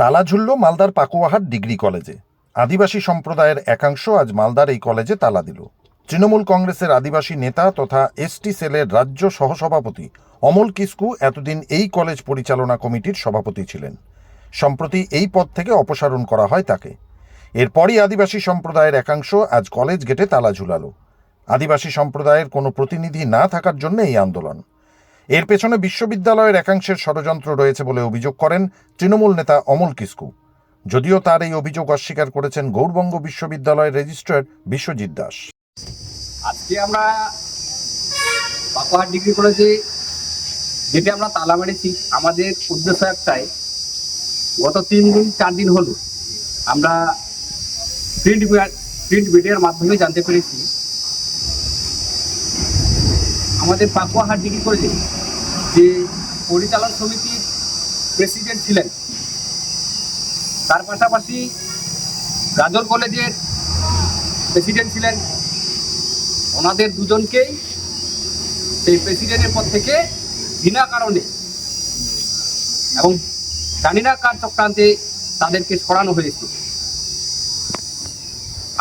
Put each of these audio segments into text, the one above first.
তালা ঝুলল মালদার পাকুয়াহাট ডিগ্রি কলেজে। আদিবাসী সম্প্রদায়ের একাংশ আজ মালদার এই কলেজে তালা দিল। তৃণমূল কংগ্রেসের আদিবাসী নেতা তথা এসটি সেলের রাজ্য সহসভাপতি অমল কিস্কু এতদিন এই কলেজ পরিচালনা কমিটির সভাপতি ছিলেন। সম্প্রতি এই পদ থেকে অপসারণ করা হয় তাকে। এরপরই আদিবাসী সম্প্রদায়ের একাংশ আজ কলেজ গেটে তালা ঝুলালো। আদিবাসী সম্প্রদায়ের কোনো প্রতিনিধি না থাকার জন্য এই আন্দোলন। এর পেছনে বিশ্ববিদ্যালয়ের একাংশের ষড়যন্ত্র রয়েছে বলে অভিযোগ করেন তৃণমূল নেতা অমল কিস্কু। যদিও তার এই অভিযোগ অস্বীকার করেছেন গৌরবঙ্গ বিশ্ববিদ্যালয়ের রেজিস্ট্রার বিশ্বজিৎ দাস। আজকে আমরা পাকুহাট ডিগ্রি কলেজে যেটি আমরা তালা মেরেছি। আমাদের উদ্দেশ্য একটাই, গত তিন দিন, চার দিন হলো আমরা প্রিন্ট প্রিন্ট মিডিয়ার মাধ্যমে জানতে পেরেছি। আমাদের পাকুয়াহাট ডিগ্রি কলেজে যে পরিচালন সমিতির প্রেসিডেন্ট ছিলেন, তার পাশাপাশি গাজর কলেজের প্রেসিডেন্ট ছিলেন। ওনাদের দুজনকেই সেই প্রেসিডেন্টের পদ থেকে বিনা কারণে এবং জানি না কার চক্রান্তে তাদেরকে সরানো হয়েছে।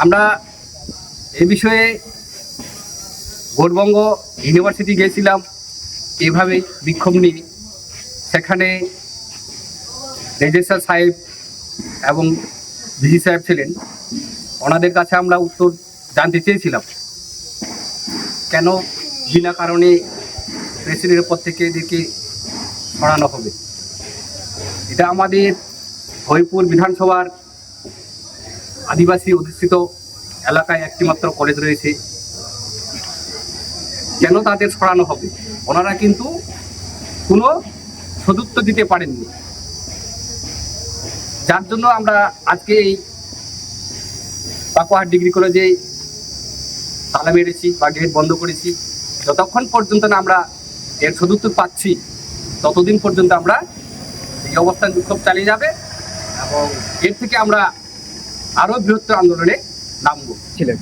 আমরা এ বিষয়ে গৌরবঙ্গ ইউনিভার্সিটি গিয়েছিলাম এভাবে বিক্ষোভ নিয়ে সেখানে রেজিস্ট্রার সাহেব এবং ডিজি সাহেব ছিলেন। ওনাদের কাছে আমরা উত্তর জানতে চেয়েছিলাম। কেন? বিনা কারণে প্রেসিডেন্টের পদ থেকে এদেরকে সরানো হবে। এটা আমাদের হরিপুর বিধানসভার আদিবাসী অধিষ্ঠিত এলাকায় একটিমাত্র কলেজ রয়েছে। কেন তাদের সরানো হবে। ওনারা কিন্তু কোনো সদুত্তর দিতে পারেননি। যার জন্য আমরা আজকে এই পাকুয়াহাট ডিগ্রি কলেজে তালা মেরেছি বা গেট বন্ধ করেছি। যতক্ষণ পর্যন্ত না আমরা এর সদুত্তর পাচ্ছি ততদিন পর্যন্ত আমরা এই অবস্থান বিক্ষোভ চালিয়ে যাবে এবং এর থেকে আমরা আরও বৃহত্তর আন্দোলনে নামব। ছিলেন।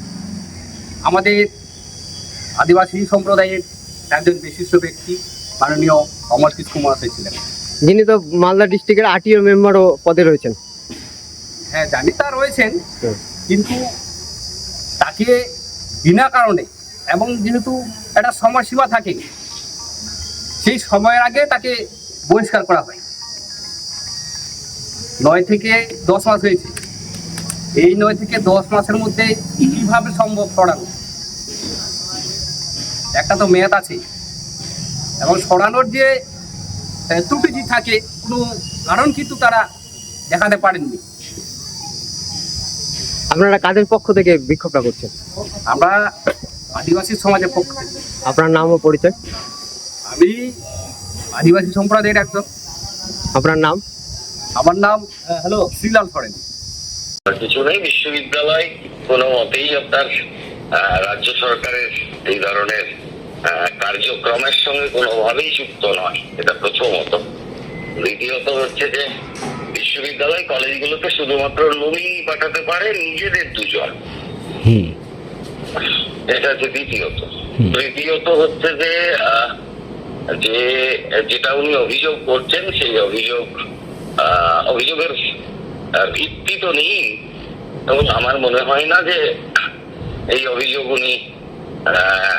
আমাদের আদিবাসী সম্প্রদায়ের একজন বিশিষ্ট ব্যক্তি মাননীয় অমর কিস্কু মহাশয় ছিলেন। যিনি তো মালদা ডিস্ট্রিক্টের আরটিও মেম্বারও পদে রয়েছেন। হ্যাঁ জানি তা রয়েছেন কিন্তু তাকে বিনা কারণে এবং যেহেতু একটা সময়সীমা থাকে সেই সময়ের আগে তাকে বহিষ্কার করা হয়। নয় থেকে দশ মাস হয়েছে। এই নয় থেকে দশ মাসের মধ্যে কীভাবে সম্ভব সরানো একটা তো মেয়াদ আছে। এবং সরানোর যে আহ, ত্রুটি থাকে কোনো কারণ কিন্তু তারা দেখাতে পারেননি। আপনারা কাদের পক্ষ থেকে বিক্ষোভটা করছেন? আমরা আদিবাসী সমাজের পক্ষ থেকে। আপনার নাম ও পরিচয়? আমি আদিবাসী সম্প্রদায়ের একজন। আপনার নাম? আমার নাম হ্যালো শ্রীলাল সরেন। কিছু নেই বিশ্ববিদ্যালয় কোনো মতেই আপনার আহ, রাজ্য সরকারের এই ধরনের কার্যক্রমের সঙ্গে কোনোভাবেই যুক্ত নয় এটা প্রথমত। দ্বিতীয়ত হচ্ছে যে বিশ্ববিদ্যালয় কলেজগুলোতে শুধুমাত্র নমিনি পাঠাতে পারে নিজেদের দুজন। এটা হচ্ছে দ্বিতীয়ত। তৃতীয়ত হচ্ছে যে যে যেটা উনি অভিযোগ করছেন সেই অভিযোগ আহ, অভিযোগের ভিত্তি তো নেই এবং আমার মনে হয় না যে এই অভিযোগ উনি আহ,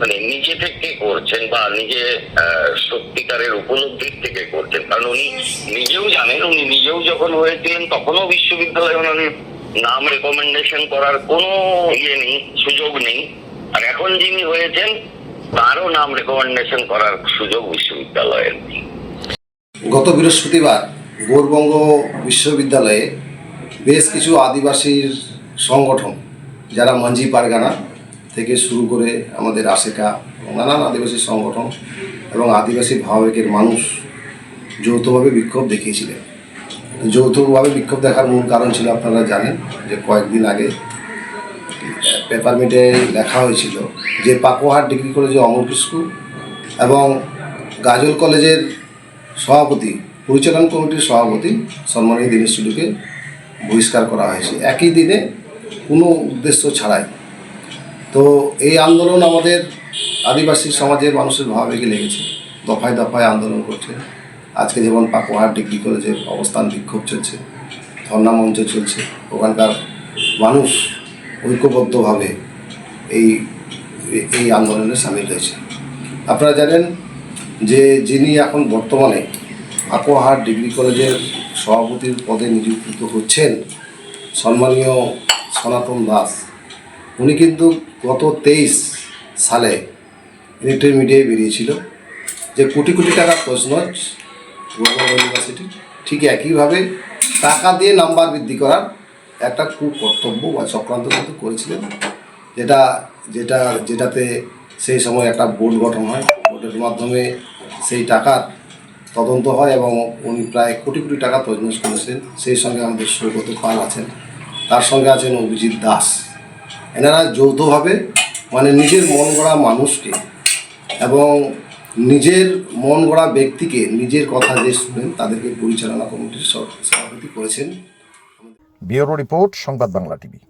মানে নিজে থেকে করছেন বা নিজে সত্যিকারের উপলব্ধির থেকে করছেন। কারণ উনি নিজেও জানেন, উনি নিজেও যখন হয়েছিলেন তখনও বিশ্ববিদ্যালয়ে ওনার নাম রেকমেন্ডেশন করার কোনো ইয়ে নেই, সুযোগ নেই। আর এখন যিনি হয়েছেন, তারও নাম রেকমেন্ডেশন করার সুযোগ বিশ্ববিদ্যালয়ের গত বৃহস্পতিবার গৌরবঙ্গ বিশ্ববিদ্যালয়ে বেশ কিছু আদিবাসীর সংগঠন, যারা মাঞ্জি পারগানা থেকে শুরু করে আমাদের আশেকা নানান আদিবাসী সংগঠন এবং আদিবাসী ভাবাবেগের মানুষ যৌথভাবে বিক্ষোভ দেখিয়েছিলেন। যৌথভাবে বিক্ষোভ দেখার মূল কারণ ছিল আপনারা জানেন যে কয়েকদিন আগে পেপার মিটে লেখা হয়েছিল যে পাকুয়াহাট ডিগ্রি কলেজে অমর কিস্কু এবং গাজল কলেজের সভাপতি, পরিচালন কমিটির সভাপতি সম্মানীয় দীনেশ বহিষ্কার করা হয়েছে। একই দিনে কোনো উদ্দেশ্য ছাড়াই তো এই আন্দোলন আমাদের আদিবাসী সমাজের মানুষের ভাবাবেগে লেগেছে। দফায় দফায় আন্দোলন করছে। আজকে যেমন পাকুয়াহাট ডিগ্রি কলেজের অবস্থান বিক্ষোভ চলছে, ধর্ণা মঞ্চ চলছে, ওখানকার মানুষ ঐক্যবদ্ধভাবে এই এই আন্দোলনে সামিল হয়েছে। আপনারা জানেন যে যিনি এখন বর্তমানে পাকুয়াহাট ডিগ্রি কলেজের সভাপতির পদে নিযুক্ত হচ্ছেন, সম্মানীয় সনাতন দাস। উনি কিন্তু গত তেইশ সালে ইলেকট্রিক মিডিয়ায় বেরিয়েছিল। যে কোটি কোটি টাকা গভর্নমেন্ট ইউনিভার্সিটি, ঠিক একইভাবে টাকা দিয়ে নাম্বার বৃদ্ধি করার একটা কুকর্তব্য বা চক্রান্ত কিন্তু করেছিলেন। যেটা যেটা, যেটাতে সেই সময় একটা বোর্ড গঠন হয়। বোর্ডের মাধ্যমে সেই টাকার তদন্ত হয় এবং উনি প্রায় কোটি কোটি টাকা তজনজ করেছেন সেই সঙ্গে আমাদের সৌগত পাল আছেন। তার সঙ্গে আছেন অভিজিৎ দাস। এনারা যৌথভাবে মানে নিজের মন গড়া মানুষকে এবং নিজের মন গড়া ব্যক্তিকে নিজের কথা যে শুনেন তাদেরকে পরিচালনা কমিটির সভাপতি করেছেন। ব্যুরো রিপোর্ট, সংবাদ বাংলা টিভি।